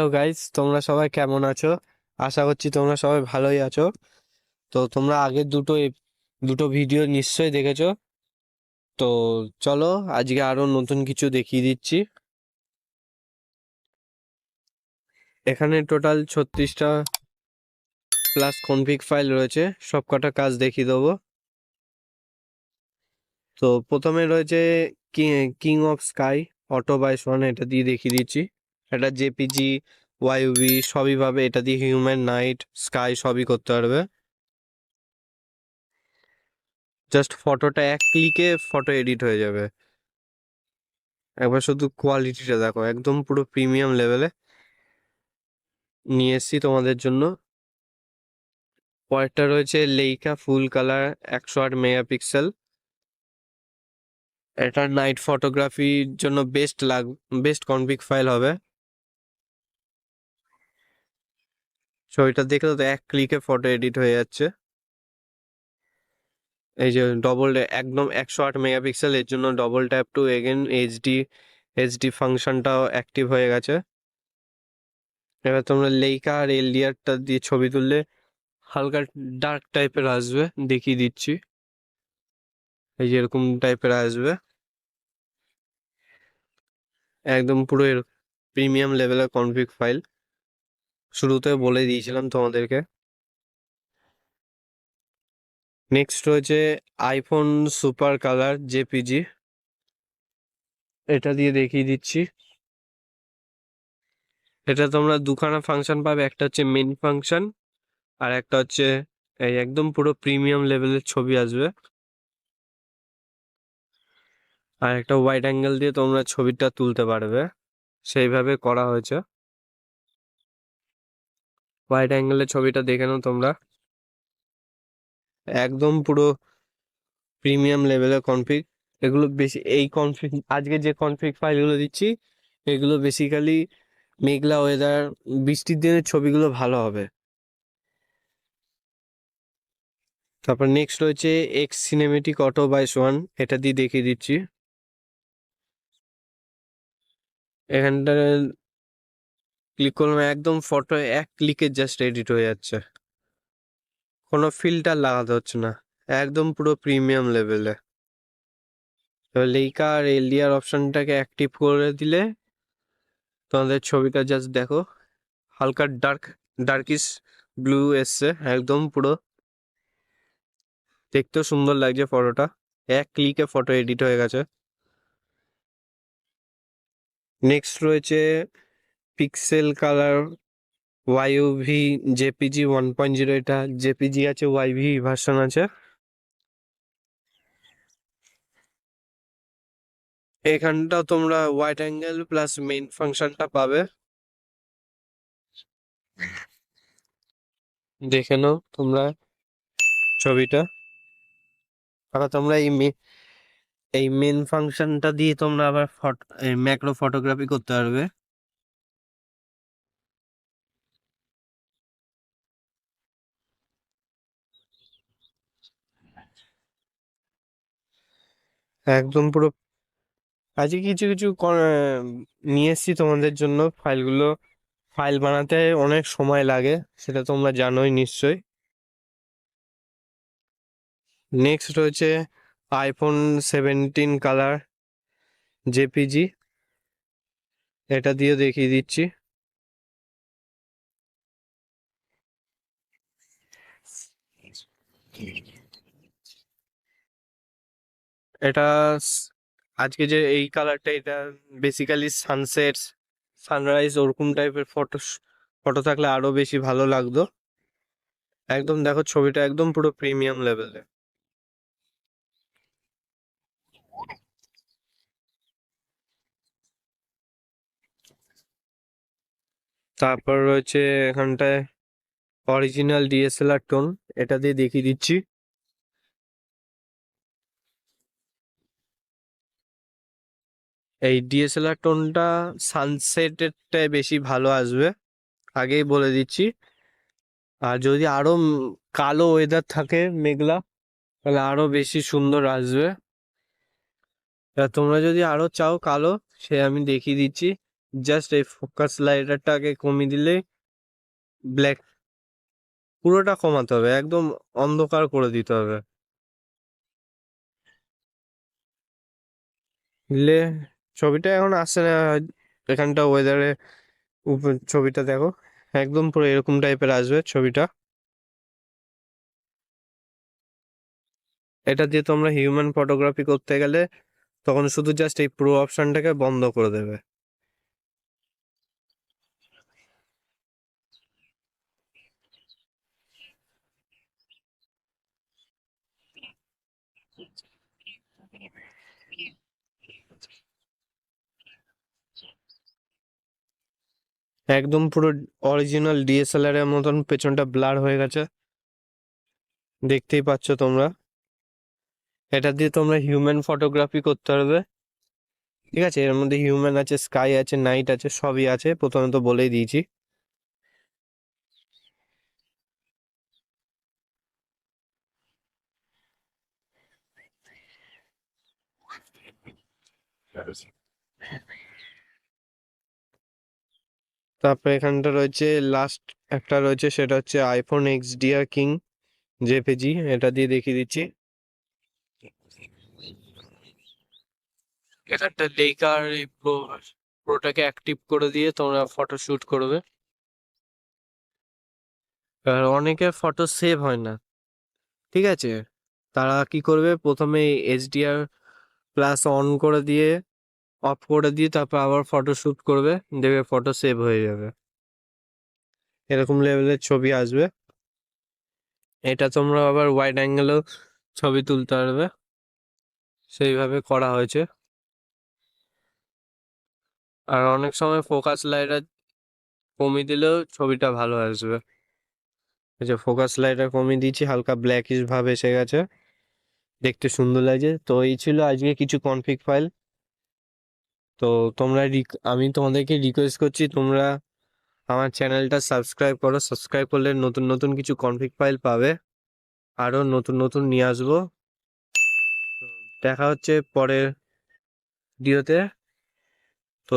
Hello guys তোমরা সবাই কেমন আছো? আশা করছি তোমরা সবাই ভালোই আছো। তো তোমরা আগের দুটো দুটো ভিডিও নিশ্চয়ই দেখেছ। তো চলো, আজকে আরও নতুন কিছু দেখিয়ে দিচ্ছি। এখানে টোটাল ছত্রিশটা প্লাস কনফিগ ফাইল রয়েছে। সব কটা কাজ দেখিয়ে দেবো। তো প্রথমে রয়েছে king of sky auto vibes one এটা দিয়ে দেখিয়ে দিচ্ছি। এটা জেপিজি, ওয়াইউভি, সবই পাবে। এটা দিয়ে হিউম্যান নাইট, স্কাই, সবই করতে পারবে। জাস্ট ফটোটা এক ক্লিকে ফটো এডিট হয়ে যাবে। একবার শুধু কোয়ালিটিটা দেখো, একদম পুরো প্রিমিয়াম লেভেলে। নিয়ে এসছি তোমাদের জন্য। পরেরটা রয়েছে লেইকা ফুল কালার একশো আট মেগাপিক্সেল। এটা নাইট ফটোগ্রাফির জন্য বেস্ট লাগ বেস্ট কনফিগ ফাইল হবে। ছবিটা দেখলে তো এক ক্লিকে ফটো এডিট হয়ে যাচ্ছে। এই যে ডবল একদম একশো আট মেগাপিক্সেল, এর জন্য double tap to again HD HD ফাংশনটাও active হয়ে গেছে। এবার তোমরা লেইকা আর এলডিআরটা দিয়ে ছবি তুললে হালকা ডার্ক টাইপের আসবে, দেখিয়ে দিচ্ছি। এই যে এরকম টাইপের আসবে। একদম পুরো প্রিমিয়াম লেভেলের কনফিগ ফাইল শুরুতে বলে দিয়েছিলাম তোমাদেরকে। নেক্সট রয়েছে আইফোন সুপার কালার জেপিজি এটা দিয়ে দেখিয়ে দিচ্ছি। এটা তোমরা দুখানা ফাংশন পাবে, একটা হচ্ছে মেন ফাংশন আর একটা হচ্ছে এই একদম পুরো প্রিমিয়াম লেভেলের ছবি আসবে। আর একটা ওয়াইড অ্যাঙ্গেল দিয়ে তোমরা ছবিটা তুলতে পারবে। সেইভাবে করা হয়েছে। ওয়াইড অ্যাঙ্গেলের ছবিটা দেখে নাও তোমরা। একদম পুরো প্রিমিয়াম লেভেলের কনফিগ এগুলো বেশি, এই কনফিগ আজকে যে কনফিগ ফাইলগুলো দিচ্ছি, এগুলো বেসিক্যালি মেঘলা ওয়েদার বৃষ্টির দিনের ছবিগুলো ভালো হবে। তারপর নেক্সট রয়েছে X cinematic auto vibes one এটা দিয়ে দেখিয়ে দিচ্ছি। এখানটা ক্লিক করলাম, একদম ফটো এক ক্লিকে জাস্ট এডিট হয়ে যাচ্ছে। কোনো ফিল্টার লাগাতে হচ্ছে না, একদম পুরো প্রিমিয়াম লেভেলে এবার লেইকা আর এলডিআর অপশানটাকে অ্যাক্টিভ করে দিলে, তোমাদের ছবিটা জাস্ট দেখো, হালকা ডার্ক ডার্কিস ব্লু এসছে, একদম পুরো। দেখতেও সুন্দর লাগছে ফটোটা এক ক্লিকে ফটো এডিট হয়ে গেছে। নেক্সট রয়েছে pixel colour YUV JPEG one point zero এটা জেপিজি আছে ওয়াইভি ভার্সন আছে। এখানটা তোমরা ওয়াইড অ্যাঙ্গেল প্লাস মেইন ফাংশনটা পাবে। দেখে নাও তোমরা ছবিটা। আবার তোমরা এই এই মেন ফাংশনটা দিয়ে তোমরা আবার ফটো ম্যাক্রো ফটোগ্রাফি করতে পারবে। একদম পুরো আজকে কিছু কিছু নিয়ে এসেছি তোমাদের জন্য ফাইলগুলো। ফাইল বানাতে অনেক সময় লাগে, সেটা তোমরা জানোই নিশ্চয়ই। নেক্সট রয়েছে আইফোন সেভেন্টিন কালার জেপিজি এটা দিয়ে দেখিয়ে দিচ্ছি। এটা আজকে যে এই কালারটা এটা বেসিক্যালি সানসেট সানরাইজ ওরকম টাইপের ফটো ফটো থাকলে আরও বেশি ভালো লাগতো। একদম দেখো ছবিটা একদম পুরো প্রিমিয়াম লেভেলে তারপর রয়েছে এখানটায় অরিজিনাল ডিএসএলআর টোন এটা দিয়ে দেখিয়ে দিচ্ছি। এই ডিএসএলআর টোনটা সানসেটেরটায় বেশি ভালো আসবে। আগেই বলে দিচ্ছি। আর যদি আরও উম কালো ওয়েদার থাকে, মেঘলা, তাহলে আরও বেশি সুন্দর আসবে। তোমরা যদি আরও চাও কালো, সে আমি দেখিয়ে দিচ্ছি। জাস্ট এই ফোকাস লাইটারটাকে কমিয়ে দিলে ব্ল্যাক পুরোটা কমাতে হবে, একদম অন্ধকার করে দিতে হবে। দিলে ছবিটা এখন আসছে না, এখানটা ওয়েদারে ছবিটা দেখো, একদম পুরো এরকম টাইপের আসবে ছবিটা। এটা দিয়ে তোমরা হিউম্যান ফটোগ্রাফি করতে গেলে তখন শুধু জাস্ট এই প্রো অপশানটাকে বন্ধ করে দেবে। একদম পুরো অরিজিনাল ডিএসএলআর এর মতন পেছনটা ব্লার হয়ে গেছে। দেখতেই পাচ্ছ তোমরা। এটা দিয়ে তোমরা হিউম্যান ফটোগ্রাফি করতে পারবে। ঠিক আছে, এর মধ্যে হিউম্যান আছে স্কাই আছে নাইট আছে, সবই আছে। প্রথমে তো বলেই দিয়েছি। তারপরে এখানটা রয়েছে লাস্ট একটা রয়েছে, সেটা হচ্ছে iPhone X DR king JPG এটা দিয়ে দেখিয়ে দিচ্ছি। একটা লেকার প্রোটাকে অ্যাক্টিভ করে দিয়ে তোমরা ফটো শুট করবে। আর অনেকের ফটো সেভ হয় না, ঠিক আছে? তারা কি করবে? প্রথমে এইচডিআর প্লাস অন করে দিয়ে অফ করে দিয়ে তারপর আবার ফটো শ্যুট করবে, দেখবে ফটো সেভ হয়ে যাবে। এরকম লেভেলের ছবি আসবে। এটা তোমরা আবার ওয়াইড অ্যাঙ্গেলেও ছবি তুলতে পারবে। সেইভাবে করা হয়েছে। আর অনেক সময় ফোকাস লাইটার কমিয়ে দিলেও ছবিটা ভালো আসবে। এই যে ফোকাস লাইটার কমিয়ে দিয়েছি, হালকা ব্ল্যাকিশ ভাব এসে গেছে। দেখতে সুন্দর লাগছে। তো এই ছিল আজকে কিছু কনফিগ ফাইল তো তোমরা আমি তোমাদেরকে রিকোয়েস্ট করছি তোমরা আমার চ্যানেলটা সাবস্ক্রাইব করো। সাবস্ক্রাইব করলে নতুন নতুন কিছু কনফিগ ফাইল পাবে। আরও নতুন নতুন নিয়ে আসব। দেখা হচ্ছে পরের ভিডিওতে তো।